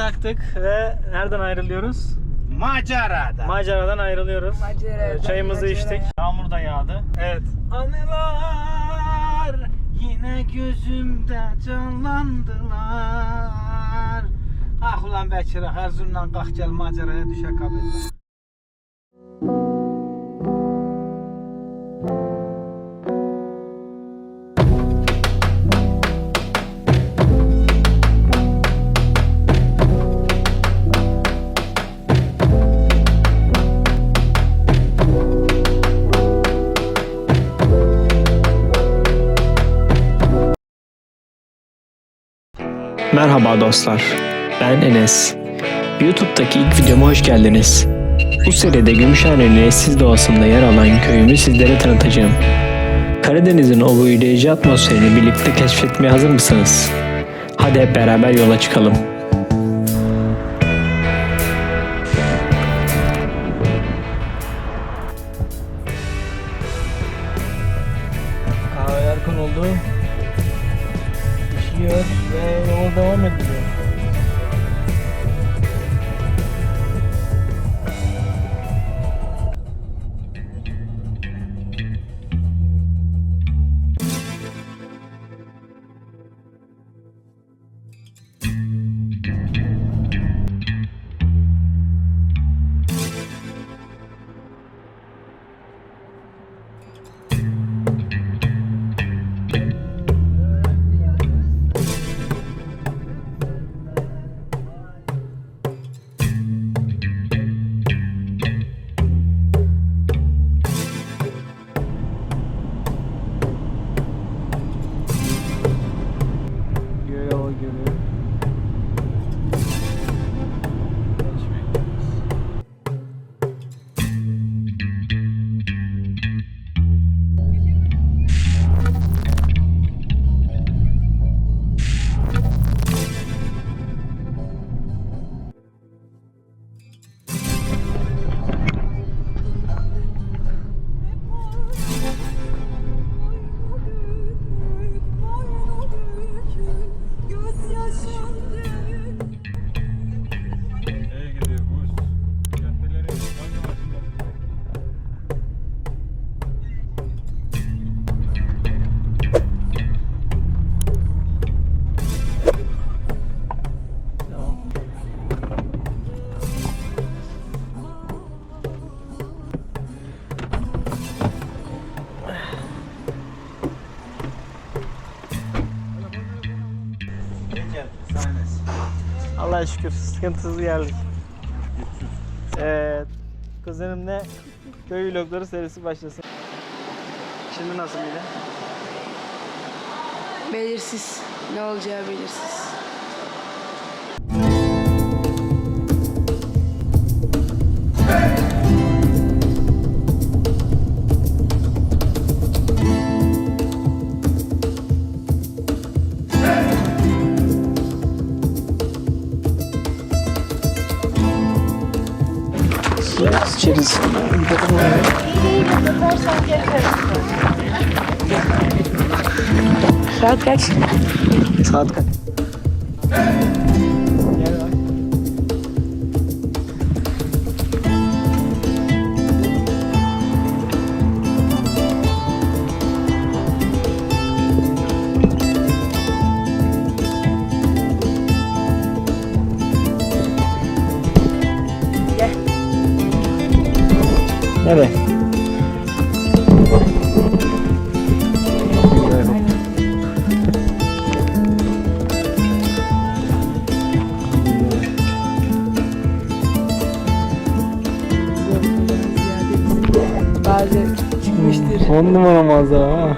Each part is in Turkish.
taktık ve nereden ayrılıyoruz? Macerada. Maceradan ayrılıyoruz. Maceradan, Ee, Çayımızı macera. içtik. Yağmur da yağdı. Evet. Anılar yine gözümde canlandılar. Ah ulan Bekir, Erzurumdan kalk gel maceraya düşe kabul. Merhaba dostlar, ben Enes. YouTube'daki ilk videoma hoş geldiniz. Bu seride Gümüşhane'nin eşsiz doğasında yer alan köyümü sizlere tanıtacağım. Karadeniz'in o büyüleyici atmosferini birlikte keşfetmeye hazır mısınız? Hadi hep beraber yola çıkalım. Pişiyor ve yola devam ediliyor. Allah'a şükür sıkıntısız geldik. Evet. Kuzenimle köy vlogları serisi başlasın. Şimdi nasıl mide? Belirsiz. Ne olacağı belirsiz. Saat kaç? On numara manzara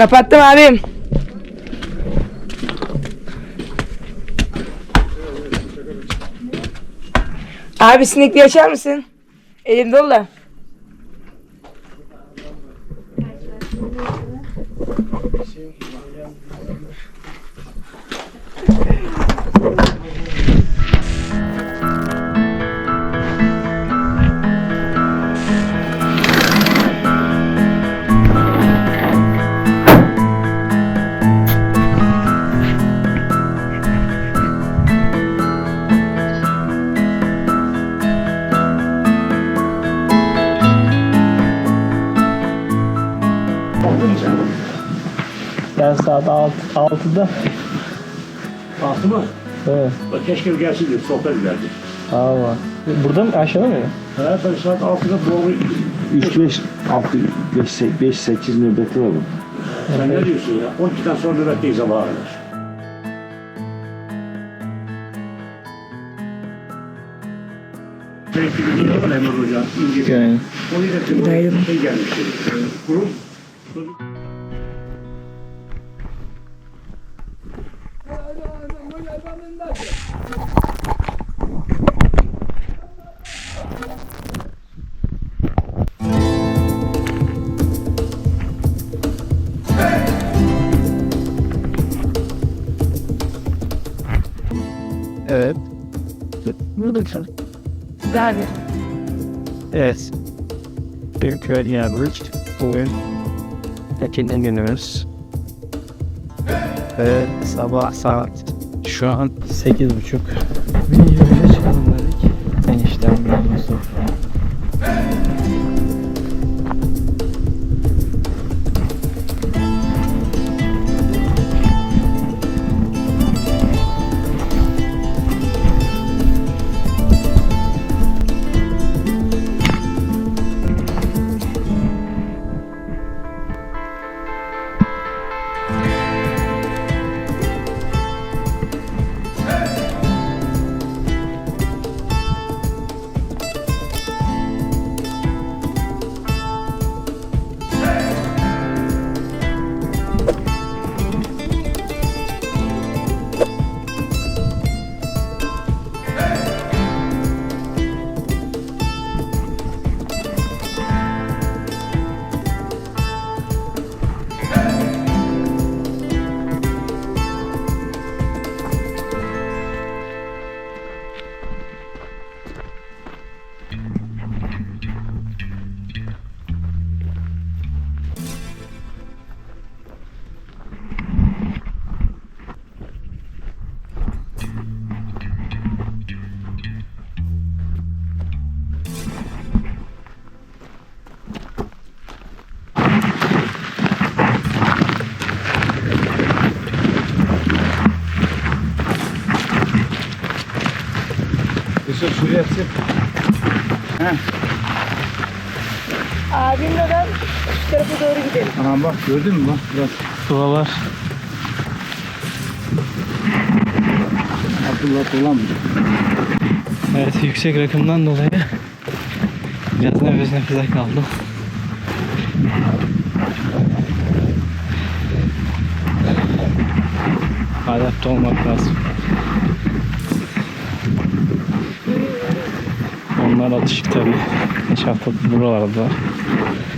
Kapattım abim. Abi sinekliği açar mısın? Elim dolu da. Ben saat 6, 6'da. Altı mı? Evet. Bak keşke gelsin diye sohbet ederdik. Aa, burada mı? Aşağıda mı? Ha, ben saat 6'da doğru 3-5 6 5 5 8 nöbeti var. bu. sen ne diyorsun ya? 12'den sonra nöbetteyiz sabaha kadar. Belki bir gün var Emre Hocam. İnce. Yani. Onu iletim. Günaydın. Şey gelmişti. Kurum. Abi. Evet. Bir köy yermiş. Bugün Ekin'den günümüz. Ve sabah saat şu an sekiz buçuk. Abimle ben şu tarafa doğru gidelim. Aha bak gördün mü bak biraz. Dualar. Abdullah dolan. Evet yüksek rakımdan dolayı biraz nefes nefese kaldım. Adapte olmak lazım. Onlar alışık tabii. Geç hafta buralarda. Thank you.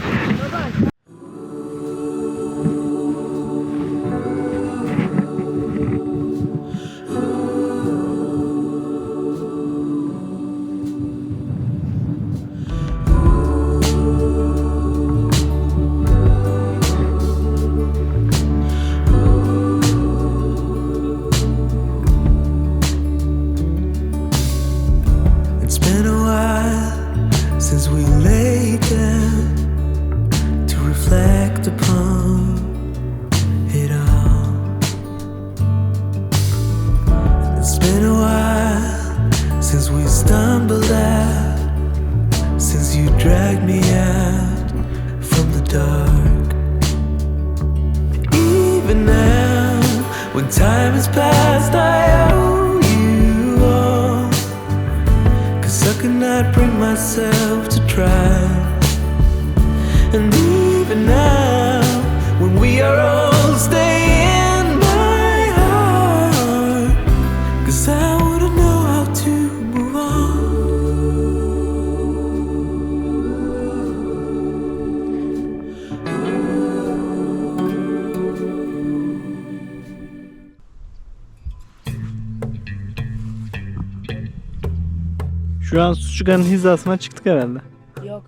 Şu an Suçuka'nın hizasına çıktık herhalde. Yok.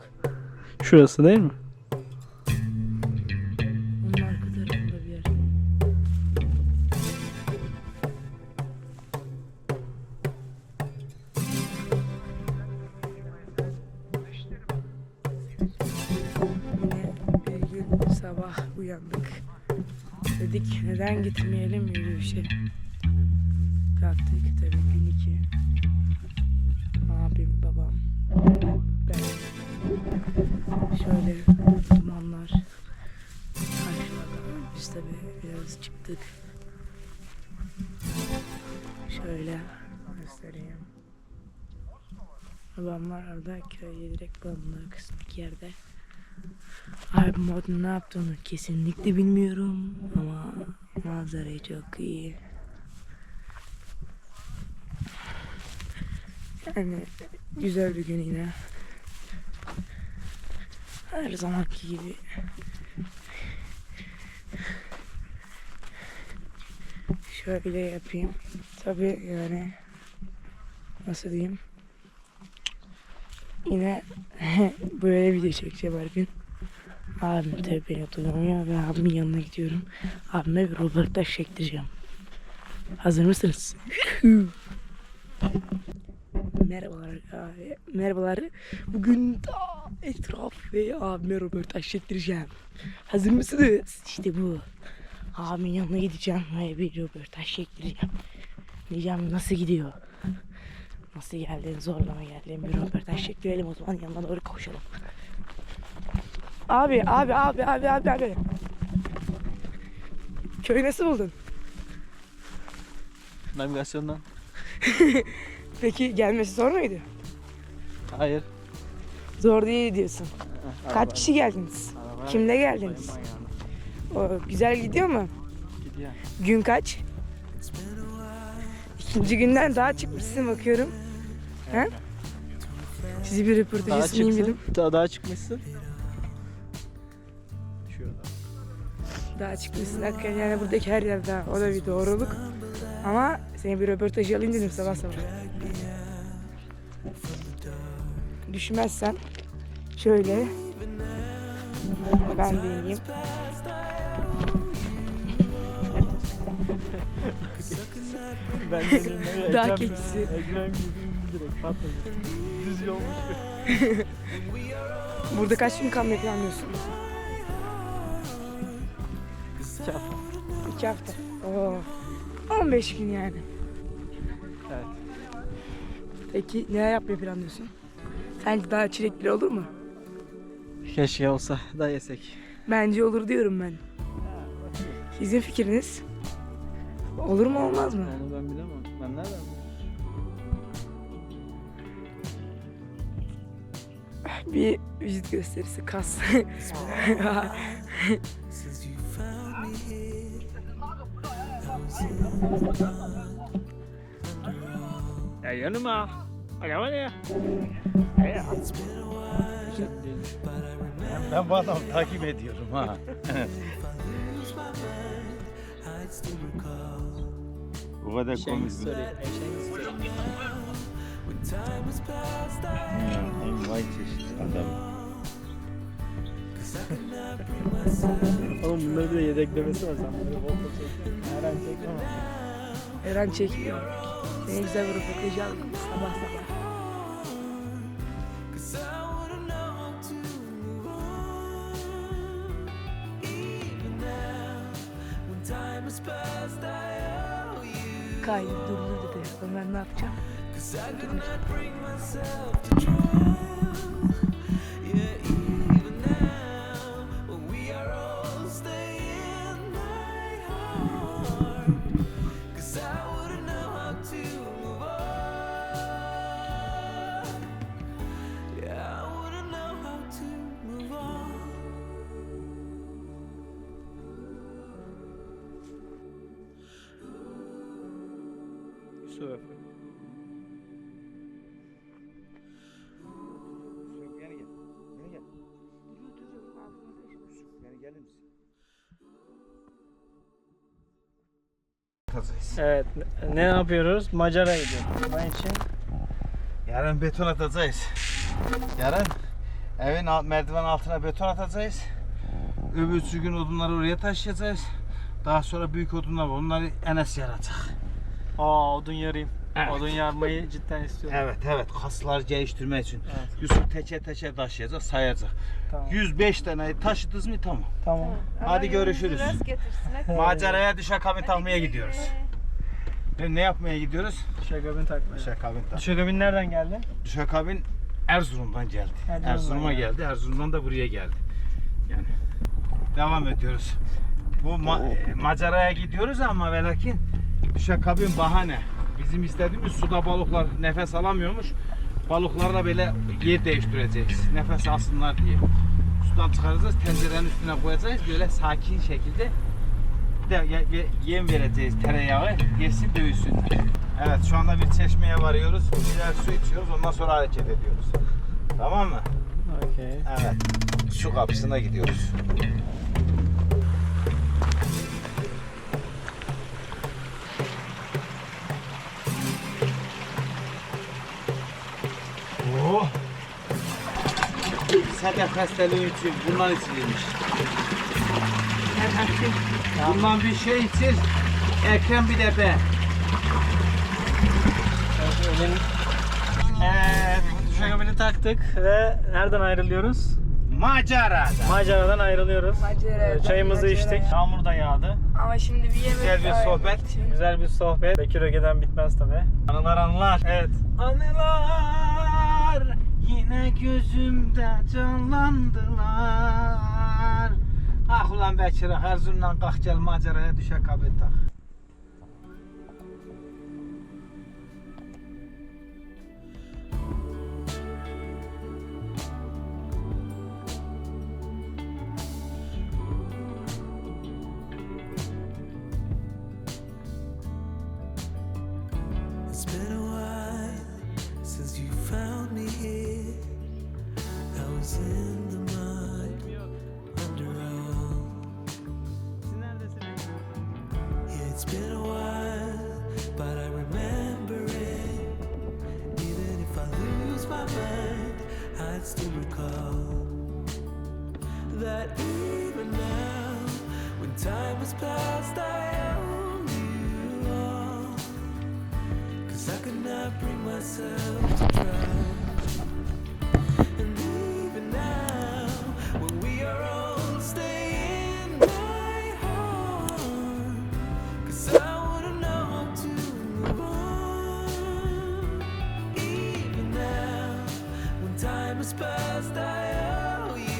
Şurası değil mi? Onun arka tarafında bir yer. Yine bir gün sabah uyandık. Dedik neden gitmeyelim yürüyüşe. Kalktık tabii gün iki. Abim, babam, ben. Şöyle dumanlar. Karşılarda biz tabii biraz çıktık. Şöyle göstereyim. Babamlar orada köye direkt bağımlı kısmındaki yerde. Abim orada ne yaptığını kesinlikle bilmiyorum ama manzarayı çok iyi. Yani güzel bir gün yine. Her zamanki gibi. Şöyle yapayım. Tabii yani nasıl diyeyim? Yine böyle video çekeceğim her gün. Abim tabii beni duymuyor ve abimin yanına gidiyorum. Abime bir röportaj çektireceğim. Hazır mısınız? Merhabalar abi. Merhabalar. Bugün da etraf ve abime röportaj çektireceğim. Hazır mısınız? İşte bu. Abimin yanına gideceğim ve bir röportaj çektireceğim. Diyeceğim nasıl gidiyor? Nasıl geldin? Zorlama geldin. Bir röportaj çektirelim o zaman yanına doğru koşalım. Abi, abi, abi, abi, abi, abi. Köyü nasıl buldun? Navigasyondan. Peki gelmesi zor muydu? Hayır. Zor değil diyorsun. Kaç kişi geldiniz? Kimle geldiniz? O, güzel gidiyor mu? Gidiyor. Gün kaç? İkinci günden daha çıkmışsın bakıyorum. He? Sizi bir röportaj Daha sunayım dedim. çıksın. Daha, daha çıkmışsın. Şurada. Daha çıkmışsın hakikaten yani buradaki her yer daha. O da bir doğruluk. Ama seni bir röportaj alayım dedim sabah sabah. Düşmezsen şöyle ben de ineyim. Ben de Dağ keçisi. Ekrem direkt patladı. Düz yolmuş. Burada kaç gün kalmayı planlıyorsun? İki hafta. İki hafta. Oo. 15 gün yani. Evet. Peki ne yapmayı planlıyorsun? Sence daha çilekli olur mu? Keşke olsa da yesek. Bence olur diyorum ben. Sizin fikriniz? Olur mu olmaz mı? Onu ben bilemem. Ben nereden bileyim? Bir vücut gösterisi kas. Since you found me here, Ya yanıma. Alo alo. Ben bu adamı takip ediyorum ha. Bu kadar Eşeğin komik. story. Eşeğin story. when time was past. I En vay çeşit adam. Oğlum bunları bir de yedeklemesi var. Sen bunları bol bol çekme. Eren çekmiyor. Ne güzel bir röportaj aldım sabah sabah. Kaydı durdu dedi. Ömer ne yapacağım? Cause Misin? Evet. Ne yapıyoruz? Macar'a gidiyoruz. Bunun için Yarın beton atacağız. Yarın evin alt, merdiven altına beton atacağız. Öbürsü gün odunları oraya taşıyacağız. Daha sonra büyük odunlar var. Onları Enes yaracak. Aa odun yarayım. Evet. Odun yarmayı cidden istiyorum. Evet evet kaslar geliştirmek için. Evet. Yusuf teçe teçe taşıyacak sayacak. Tamam. 105 tane taşıdınız mı tamam. Tamam. Hadi görüşürüz. Maceraya düşe kabin takmaya gidiyoruz. Ne, ne yapmaya gidiyoruz? Şagabin takmaya. Düşe kabin tak. Şagabin nereden geldi? Düşe kabin Erzurum'dan geldi. Erzurum'a geldi. geldi. Erzurum'dan da buraya geldi. Yani devam ediyoruz. Bu ma- e, maceraya gidiyoruz ama ve düşe kabin bahane. Bizim istediğimiz suda balıklar nefes alamıyormuş. Balıklarla böyle yer değiştireceğiz. Nefes alsınlar diye. Sudan çıkaracağız, tencerenin üstüne koyacağız. Böyle sakin şekilde de ye- ye- yem vereceğiz tereyağı. Yesin dövülsün. Evet şu anda bir çeşmeye varıyoruz. Birer su içiyoruz. Ondan sonra hareket ediyoruz. Tamam mı? Okey. Evet. Su kapısına gidiyoruz. Oh. Sedef hastalığı için bundan içilmiş. Bundan bir şey içir. Ekrem bir de ben. Evet. Taktık ve nereden ayrılıyoruz? Macerada. Maceradan ayrılıyoruz. Maceradan, Ee, Çayımızı macera. içtik. Yağmur da yağdı. Ama şimdi bir yemek Güzel bir sohbet. için- Güzel bir sohbet. Bekir Öge'den bitmez tabi. Anılar anılar. Evet. Anılar yine gözümde canlandılar. Ah ulan Bekir, Erzurum'dan kalk gel maceraya düşe kabin tak. Mind, I'd still recall that even now, when time has passed, I owe you all. Cause I could not bring myself to try.